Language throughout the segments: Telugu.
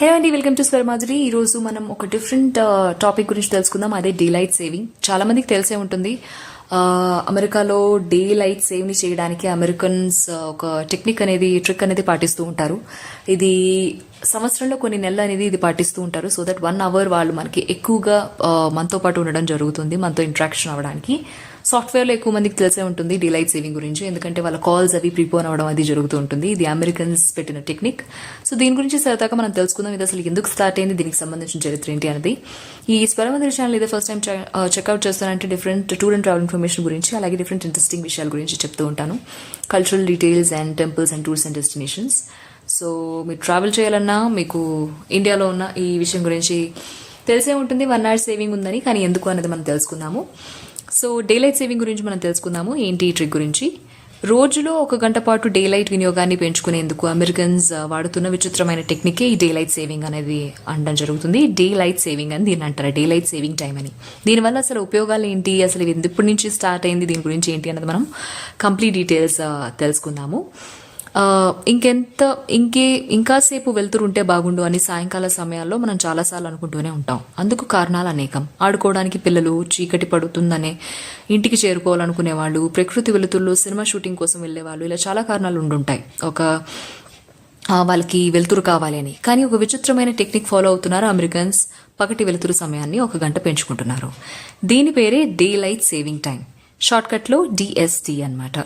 హే అండి వెల్కమ్ టు స్వర్మాధురి ఈ రోజు మనం ఒక డిఫరెంట్ టాపిక్ uh, గురించి తెలుసుకుందాం. అదే డే లైట్ సేవింగ్ చాలా మందికి తెలిసే ఉంటుంది. అమెరికాలో డే లైట్ సేవ్ని చేయడానికి అమెరికన్స్ uh, ఒక టెక్నిక్ అనేది ట్రిక్ అనేది పాటిస్తూ ఉంటారు. ఇది సంవత్సరంలో కొన్ని నెలలు అనేది ఇది పాటిస్తూ ఉంటారు. సో దట్ వన్ అవర్ వాళ్ళు మనకి ఎక్కువగా uh, మనతో పాటు ఉండడం జరుగుతుంది మనతో ఇంట్రాక్షన్ అవ్వడానికి. సాఫ్ట్వేర్లో ఎక్కువ మందికి తెలిసే ఉంటుంది డిలైట్ సేవింగ్ గురించి. ఎందుకంటే వాళ్ళ కాల్స్ అవి ప్రిపోన్ అవ్వడం అది జరుగుతూ ఉంటుంది. ఇది అమెరికన్స్ పెట్టిన టెక్నిక్. సో దీని గురించి సరదాగా మనం తెలుసుకుందాం ఇది అసలు ఎందుకు స్టార్ట్ అయింది దీనికి సంబంధించిన చరిత్ర ఏంటి అనేది. ఈ స్వరమందిర ఛానల్ ఇదే ఫస్ట్ టైం చెక్అవుట్ చేస్తానంటే different tour and travel information గురించి అలాగే డిఫరెంట్ ఇంట్రెస్టింగ్ విషయాల గురించి చెప్తూ ఉంటాను. Cultural details and temples and tours and destinations so మీరు ట్రావెల్ చేయాలన్నా మీకు ఇండియాలో ఉన్న ఈ విషయం గురించి తెలిసే ఉంటుంది. వన్ అవర్ సేవింగ్ ఉందని కానీ ఎందుకు అనేది మనం తెలుసుకుందాము. సో డే లైట్ సేవింగ్ గురించి మనం తెలుసుకుందాము. ఏంటి ఈ ట్రిక్ గురించి? రోజులో ఒక గంట పాటు డే లైట్ వినియోగాన్ని పెంచుకునేందుకు అమెరికన్స్ uh, వాడుతున్న విచిత్రమైన టెక్నికే ఈ డే లైట్ సేవింగ్ అనేది అనడం జరుగుతుంది. డే లైట్ సేవింగ్ అని దీన్ని అంటారు. డే లైట్ సేవింగ్ టైం అని. దీనివల్ల అసలు ఉపయోగాలు ఏంటి? అసలు ఇది ఎప్పటి నుంచి స్టార్ట్ అయింది? దీని గురించి ఏంటి అన్నది మనం కంప్లీట్ డీటెయిల్స్ uh, తెలుసుకుందాము. ఇంకెంత ఇంకే ఇంకాసేపు వెళ్తురుంటే బాగుండు అని సాయంకాల సమయాల్లో మనం చాలాసార్లు అనుకుంటూనే ఉంటాం. అందుకు కారణాలు అనేకం. ఆడుకోవడానికి పిల్లలు చీకటి పడుతుందనే ఇంటికి చేరుకోవాలనుకునే వాళ్ళు ప్రకృతి వెలుతుల్లో సినిమా షూటింగ్ కోసం వెళ్ళే వాళ్ళు ఇలా చాలా కారణాలు ఉండుంటాయి. ఒక వాళ్ళకి వెలుతురు కావాలి అని. కానీ ఒక విచిత్రమైన టెక్నిక్ ఫాలో అవుతున్నారు అమెరికన్స్ పగటి వెలుతురు సమయాన్ని ఒక గంట పెంచుకుంటున్నారు. దీని పేరే డే లైట్ సేవింగ్ టైం. షార్ట్కట్లో డిఎస్టీ అన్నమాట.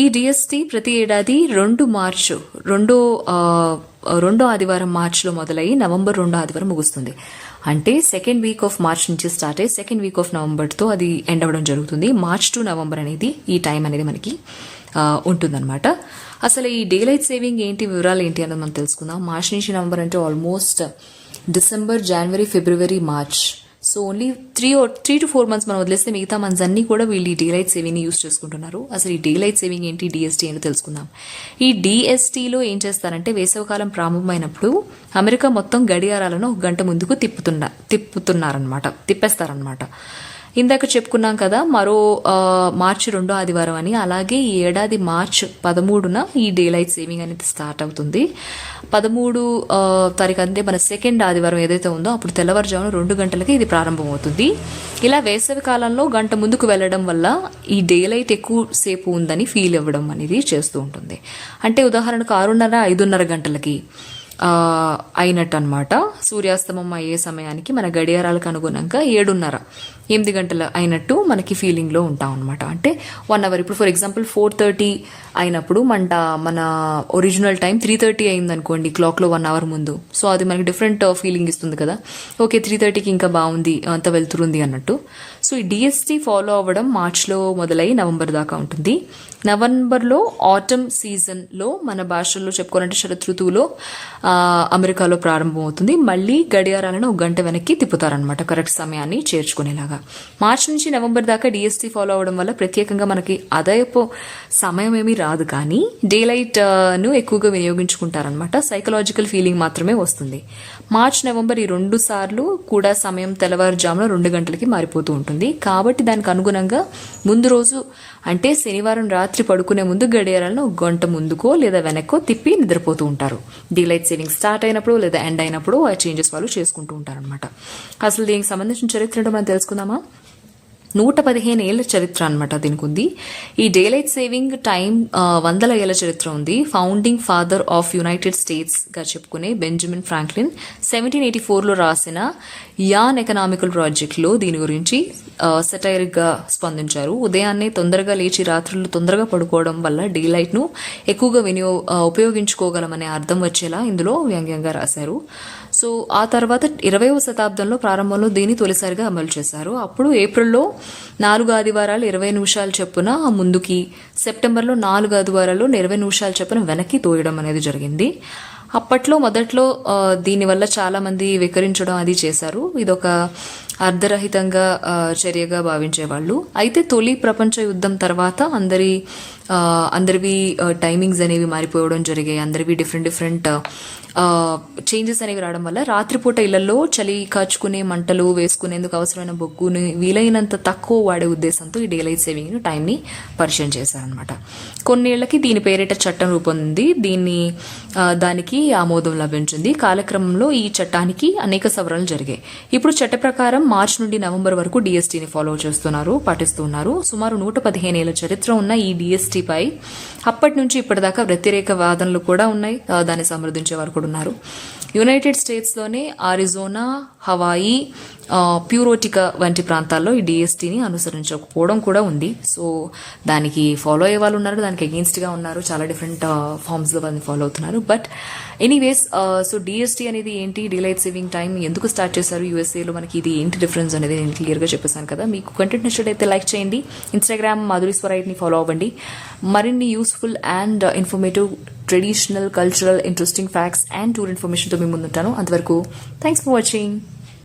ఈ డిఎస్టీ ప్రతి ఏడాది రెండు మార్చు రెండో రెండో ఆదివారం మార్చిలో మొదలై నవంబర్ రెండో ఆదివారం ముగుస్తుంది. అంటే సెకండ్ వీక్ ఆఫ్ మార్చ్ నుంచి స్టార్ట్ అయ్యి సెకండ్ వీక్ ఆఫ్ నవంబర్తో అది ఎండ్ అవ్వడం జరుగుతుంది. మార్చ్ టు నవంబర్ అనేది ఈ టైం అనేది మనకి ఉంటుందన్నమాట. అసలు ఈ డే లైట్ సేవింగ్ ఏంటి వివరాలు ఏంటి అనేది మనం తెలుసుకుందాం. మార్చ్ నుంచి నవంబర్ అంటే almost December January February March so only three three to four months మనం వదిలేస్తే మిగతా మంత్స్ అన్నీ కూడా వీళ్ళు ఈ డే లైట్ సేవింగ్ యూస్ చేసుకుంటున్నారు. అసలు ఈ డే లైట్ సేవింగ్ ఏంటి డిఎస్టీ అని తెలుసుకుందాం. ఈ డిఎస్టీలో ఏం చేస్తారంటే వేసవకాలం ప్రారంభమైనప్పుడు అమెరికా మొత్తం గడియారాలను ఒక గంట ముందుకు తిప్పుతున్నా తిప్పుతున్నారనమాట తిప్పేస్తారనమాట ఇందాక చెప్పుకున్నాం కదా మరో మార్చి రెండో ఆదివారం అని. అలాగే ఈ ఏడాది మార్చ్ పదమూడున ఈ డే లైట్ సేవింగ్ అనేది స్టార్ట్ అవుతుంది. పదమూడు తారీఖు అంటే మన సెకండ్ ఆదివారం ఏదైతే ఉందో అప్పుడు తెల్లవారుజామున రెండు గంటలకి ఇది ప్రారంభమవుతుంది. ఇలా వేసవి కాలంలో గంట ముందుకు వెళ్ళడం వల్ల ఈ డే లైట్ ఎక్కువ సేపు ఉందని ఫీల్ అవ్వడం అనేది చేస్తూ ఉంటుంది. అంటే ఉదాహరణకు ఆరున్నర ఐదున్నర గంటలకి అయినట్టు అనమాట సూర్యాస్తమం అయ్యే సమయానికి మన గడియారాలకు అనుగుణంగా ఏడున్నర. ఎనిమిది గంటల అయినట్టు మనకి ఫీలింగ్లో ఉంటాం అనమాట అంటే వన్ అవర్ ఇప్పుడు ఫర్ ఎగ్జాంపుల్ ఫోర్ థర్టీ అయినప్పుడు మన మన ఒరిజినల్ టైం త్రీ థర్టీ అయింది అనుకోండి క్లాక్లో వన్ అవర్ ముందు. సో అది మనకి డిఫరెంట్ ఫీలింగ్ uh, ఇస్తుంది కదా. ఓకే త్రీ థర్టీకి ఇంకా బాగుంది uh, అంత వెళ్తురుంది అన్నట్టు. సో ఈ డిఎస్టీ ఫాలో అవ్వడం మార్చ్లో మొదలై నవంబర్ దాకా ఉంటుంది. నవంబర్లో ఆటమ్ సీజన్లో మన భాషల్లో చెప్పుకోవాలంటే శరత్ ఋతువులో uh, అమెరికాలో ప్రారంభమవుతుంది. మళ్ళీ గడియారాలను ఒక గంట వెనక్కి తిప్పుతారనమాట కరెక్ట్ సమయాన్ని చేర్చుకునేలాగా. మార్చ్ నుంచి నవంబర్ దాకా డిఎస్టీ ఫాలో అవడం వల్ల ప్రత్యేకంగా మనకి ఆదాయపు సమయం ఏమీ రాదు. కానీ డే లైట్ uh, ను ఎక్కువగా వినియోగించుకుంటారనమాట సైకలాజికల్ ఫీలింగ్ మాత్రమే వస్తుంది. మార్చ్ నవంబర్ ఈ రెండు సార్లు కూడా సమయం తెల్లవారుజామున రెండు గంటలకి మారిపోతూ ఉంటుంది. కాబట్టి దానికి అనుగుణంగా ముందు రోజు అంటే శనివారం రాత్రి పడుకునే ముందు గడియారాలను గంట ముందుకో లేదా వెనక్కో తిప్పి నిద్రపోతూ ఉంటారు. డీలైట్ సేవింగ్ స్టార్ట్ అయినప్పుడు లేదా ఎండ్ అయినప్పుడు ఆ చేంజెస్ వాళ్ళు చేసుకుంటూ ఉంటారనమాట అసలు దీనికి సంబంధించిన చరిత్ర మనం తెలుసుకుందామా? నూట పదిహేను ఏళ్ళ చరిత్ర అనమాట దీనికి ఉంది ఈ డేలైట్ సేవింగ్ టైం వందల ఏళ్ళ చరిత్ర ఉంది. ఫౌండింగ్ ఫాదర్ ఆఫ్ యునైటెడ్ స్టేట్స్గా చెప్పుకునే బెంజమిన్ ఫ్రాంక్లిన్ సెవెంటీన్ ఎయిటీ ఫోర్లో రాసిన యాన్ ఎకనామికల్ ప్రాజెక్ట్లో దీని గురించి సెటైర్గా స్పందించారు. ఉదయాన్నే తొందరగా లేచి రాత్రులు తొందరగా పడుకోవడం వల్ల డేలైట్ను ఎక్కువగా వినియో ఉపయోగించుకోగలమనే అర్థం వచ్చేలా ఇందులో వ్యంగ్యంగా రాశారు. సో ఆ తర్వాత ఇరవైవ శతాబ్దంలో ప్రారంభంలో దీన్ని తొలిసారిగా అమలు చేశారు. అప్పుడు ఏప్రిల్లో నాలుగు ఆదివారాలు ఇరవై నిమిషాలు చొప్పున ముందుకి సెప్టెంబర్లో నాలుగు ఆదివారాలు ఇరవై నిమిషాలు చొప్పున వెనక్కి తోయడం అనేది జరిగింది. అప్పట్లో మొదట్లో దీనివల్ల చాలామంది వికరించడం అది చేశారు. ఇదొక అర్ధరహితంగా చర్యగా భావించేవాళ్ళు. అయితే తొలి ప్రపంచ యుద్ధం తర్వాత అందరి అందరివి టైమింగ్స్ అనేవి మారిపోవడం జరిగాయి. అందరివి డిఫరెంట్ డిఫరెంట్ చేంజెస్ అనేవి రావడం వల్ల రాత్రిపూట ఇళ్ళలో చలి కాచుకునే మంటలు వేసుకునేందుకు అవసరమైన బొగ్గుని వీలైనంత తక్కువ వాడే ఉద్దేశంతో ఈ డేలైట్ సేవింగ్ టైంని పరిచయం చేశారనమాట కొన్నేళ్ళకి దీని పేరిట చట్టం రూపొందింది. దీన్ని దానికి ఆమోదం లభించింది. కాలక్రమంలో ఈ చట్టానికి అనేక సవరణలు జరిగాయి. ఇప్పుడు చట్ట ప్రకారం మార్చి నుండి నవంబర్ వరకు డిఎస్టీని ఫాలో చేస్తున్నారు పాటిస్తున్నారు. సుమారు నూట పదిహేను ఏళ్ళ చరిత్ర ఉన్న ఈ డిఎస్టీపై అప్పటి నుంచి ఇప్పటిదాకా వ్యతిరేక వాదనలు కూడా ఉన్నాయి. దాన్ని సమర్థించే వారు కూడా ఉన్నారు. యునైటెడ్ స్టేట్స్లోనే ఆరిజోనా హవాయి ప్యూరోటికా వంటి ప్రాంతాల్లో ఈ డిఎస్టీని అనుసరించకపోవడం కూడా ఉంది. సో దానికి ఫాలో అయ్యే వాళ్ళు ఉన్నారు దానికి అగేన్స్ట్గా ఉన్నారు చాలా డిఫరెంట్ ఫామ్స్లో వాళ్ళని ఫాలో అవుతున్నారు. బట్ ఎనీవేస్ సో డిఎస్టీ అనేది ఏంటి? డీలైట్ సేవింగ్ టైం ఎందుకు స్టార్ట్ చేశారు? యూఎస్ఏలో మనకి ఇది ఏంటి డిఫరెన్స్ అనేది నేను క్లియర్గా చెప్పేశాను కదా. మీకు కంటెంట్ నచ్చినట్టయితే లైక్ చేయండి. ఇన్స్టాగ్రామ్ మాధురి స్వరైట్ని ఫాలో అవ్వండి. మరిన్ని useful and informative traditional cultural interesting facts and tour ఇన్ఫర్మేషన్తో మీ ముందుంటాను. అంతవరకు థ్యాంక్స్ ఫర్ వాచింగ్